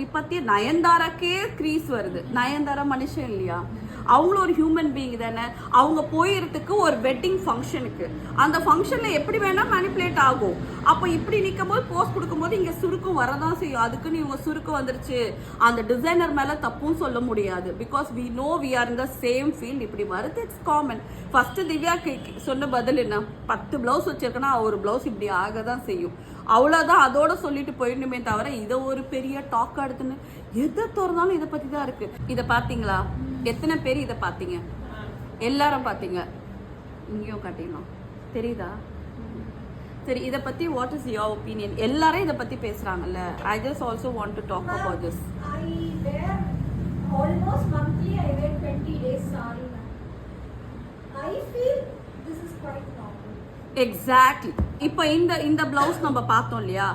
இப்பத்திய நயன்தாராக்கே grease வருது. நயன்தாரா மனுஷன் இல்லையா? அவங்களும் ஒரு ஹியூமன் பீயிங் தானே. அவங்க போயிருத்துக்கு ஒரு வெட்டிங் ஃபங்க்ஷனுக்கு அந்த ஃபங்க்ஷனில் எப்படி வேணால் மேனிப்புலேட் ஆகும். அப்போ இப்படி நிற்கும் போது போஸ்ட் கொடுக்கும்போது இங்கே சுருக்கம் வரதான் செய்யும். அதுக்குன்னு இவங்க சுருக்கம் வந்துருச்சு. அந்த டிசைனர் மேலே தப்பும் சொல்ல முடியாது. Because we know we are இந்த த சேம் ஃபீல்ட் இப்படி வருது இட்ஸ் காமன் ஃபர்ஸ்ட் திவ்யா சொன்ன பதில் என்ன? பத்து ப்ளவுஸ் வச்சிருக்கேன்னா ஒரு ப்ளவுஸ் இப்படி ஆக தான் செய்யும். அவ்வளோதான் அதோட சொல்லிட்டு போயிடணுமே தவிர இதை ஒரு பெரிய டாக்கர் எடுத்துன்னு எதை திறந்தாலும் இதை பற்றி தான் இருக்கு. இதை பார்த்தீங்களா எத்தனை பேர் இதை பார்த்தீங்க எல்லாரும் பார்த்தீங்க இங்கேயும் காட்டிடலாம். தெரியுதா? சரி இதை பற்றி வாட் இஸ் யோர் ஒப்பீனியன் எல்லாரும் இதை பற்றி பேசுகிறாங்கல்ல I just also want to talk about this exactly இப்போ இந்த இந்த பிளவுஸ் நம்ம பார்த்தோம் இல்லையா?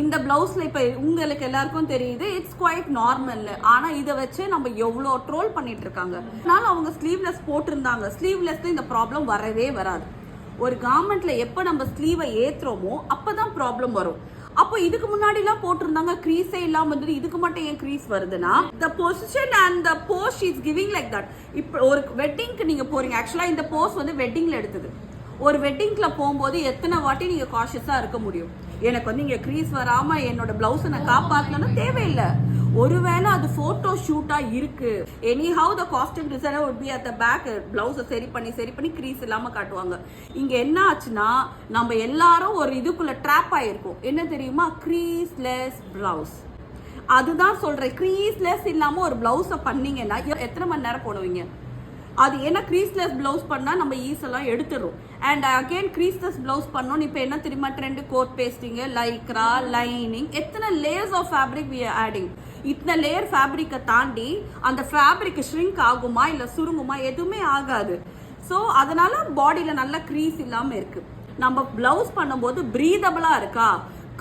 இந்த பிளவுஸ்ல இப்போ உங்களுக்கு எல்லாருக்கும் தெரியுது இட்ஸ் குவைட் நார்மல் ஆனா இதை வச்சு நம்ம எவ்வளோ ட்ரோல் பண்ணிட்டு இருக்காங்க அதனால அவங்க ஸ்லீவ்லெஸ் போட்டிருந்தாங்க. ஸ்லீவ்லெஸ்ல இந்த ப்ராப்ளம் வரவே வராது. ஒரு கார்மெண்ட்ல எப்போ நம்ம ஸ்லீவை ஏத்துறோமோ அப்பதான் ப்ராப்ளம் வரும். அப்போ இதுக்கு முன்னாடிலாம் போட்டிருந்தாங்க க்ரீஸே இல்லாம வந்துட்டு இதுக்கு மட்டும் ஏன் க்ரீஸ் வருதுன்னா the position and the pose is giving like that இப்போ ஒரு வெட்டிங்க்கு நீங்க போறீங்க. ஆக்சுவலா இந்த போஸ் வந்து வெட்டிங்ல எடுத்தது. ஒரு வெட்டிங்கில் போகும்போது எத்தனை வாட்டி நீங்கள் காஷியஸாக இருக்க முடியும்? எனக்கு வந்து இங்கே க்ரீஸ் வராமல் என்னோட பிளவுஸை நான் காப்பாற்றலன்னா தேவையில்லை. ஒருவேளை அது ஃபோட்டோ ஷூட்டாக இருக்கு. Any how the costume designer would be at the back பிளவுஸை சரி பண்ணி சரி பண்ணி க்ரீஸ் இல்லாமல் காட்டுவாங்க. இங்கே என்ன ஆச்சுன்னா நம்ம எல்லாரும் ஒரு இதுக்குள்ளே ட்ராப் ஆகிருக்கோம் என்ன தெரியுமா? க்ரீஸ்லெஸ் பிளவுஸ் அதுதான் சொல்கிறேன் க்ரீஸ்லெஸ் இல்லாமல் ஒரு பிளவுஸை பண்ணீங்கன்னா எத்தனை மணி நேரம் போடுவீங்க? அது என்ன க்ரீஸ்லெஸ் ப்ளவுஸ் பண்ணால் நம்ம ஈஸெல்லாம் எடுத்துடும் அண்ட் அகைன் க்ரீஸ்லெஸ் ப்ளவுஸ் பண்ணோம் இப்போ என்ன தெரியுமா trend coat pasting Lycra lining எத்தனை layers of fabric we adding இத்தனை லேயர் ஃபேப்ரிக்கை தாண்டி அந்த ஃபேப்ரிக் ஷ்ரிங்க் ஆகுமா இல்லை சுருங்குமா எதுவுமே ஆகாது. ஸோ அதனால பாடியில் நல்ல க்ரீஸ் இல்லாமல் இருக்கு. நம்ம ப்ளவுஸ் பண்ணும்போது ப்ரீதபிளாக இருக்கா?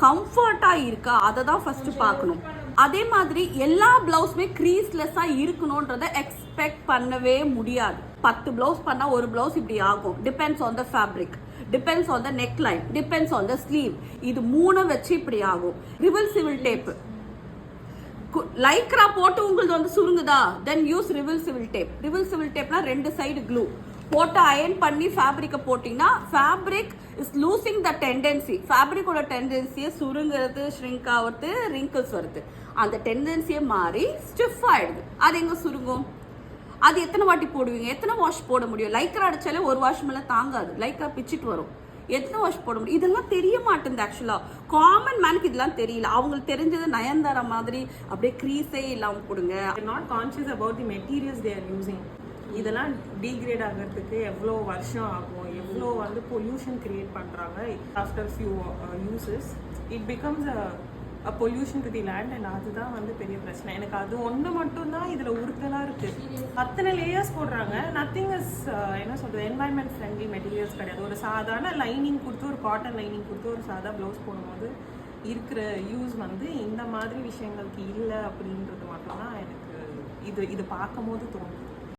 கம்ஃபர்ட்டாக இருக்கா? அதை தான் ஃபர்ஸ்ட் பார்க்கணும். அதே மாதிரி எல்லா பிளவுஸுமே க்ரீஸ்லெஸ்ஸாக இருக்கணுன்றத எக்ஸ்பெக்ட் பண்ணவே முடியாது. பத்து பிளவுஸ் பண்ணால் ஒரு பிளவுஸ் இப்படி ஆகும். Depends on the fabric depends on the neck line depends on the sleeve இது மூணு வச்சு இப்படி ஆகும். ரிவல் சிவில் டேப்பு லைக்ரா போட்டு உங்களுக்கு வந்து சுருங்குதா? தென் யூஸ் ரிவல்சிபிள் டேப் ரிவல்சிபிள் டேப்னா ரெண்டு சைடு க்ளூ போட்டு அயன் பண்ணி ஃபேப்ரிக்கை போட்டிங்கன்னா fabric is losing the tendency ஃபேப்ரிக்கோட டெண்டன்சியை சுருங்கிறது ஷ்ரிங்க் ஆகிறது ரிங்கிள்ஸ் வருது. அந்த டெண்டன்சியை மாறி ஸ்டிஃப் ஆயிடுது. அது எங்கே சுருங்கும்? அது எத்தனை வாட்டி போடுவீங்க? எத்தனை வாஷ் போட முடியும்? லைக்ரா அடித்தாலே ஒரு வாஷ் மேலே தாங்காது. லைக்கா பிச்சிட்டு வரும். எத்தனை வாஷ் போட முடியும்? இதெல்லாம் தெரிய மாட்டேங்குது ஆக்சுவலாக காமன் மேனுக்கு இதெல்லாம் தெரியல. அவங்களுக்கு தெரிஞ்சது நயன்தாரா மாதிரி அப்படியே க்ரீஸே இல்லாமல் கொடுங்க not conscious about the materials there they இதெல்லாம் டீக்ரேட் ஆகிறதுக்கு எவ்வளோ வருஷம் ஆகும்? எவ்வளோ வந்து பொல்யூஷன் கிரியேட் பண்ணுறாங்க after few uses it becomes a pollution to the land and அதுதான் வந்து பெரிய பிரச்சனை. எனக்கு அது ஒன்று மட்டும்தான் இதில் உறுத்தலாக இருக்குது அத்தனை லேயர்ஸ் போடுறாங்க. நத்திங் இஸ் uh, என்ன சொல்கிறது என்வாயன்மெண்ட் ஃப்ரெண்ட்லி மெட்டீரியல்ஸ் கிடையாது. ஒரு சாதாரண லைனிங் கொடுத்து ஒரு காட்டன் லைனிங் கொடுத்து ஒரு சாதா ப்ளவுஸ் போடும்போது இருக்கிற யூஸ் வந்து இந்த மாதிரி விஷயங்களுக்கு இல்லை அப்படின்றது மட்டும்தான் எனக்கு இது இது பார்க்கும்போது தோணுது.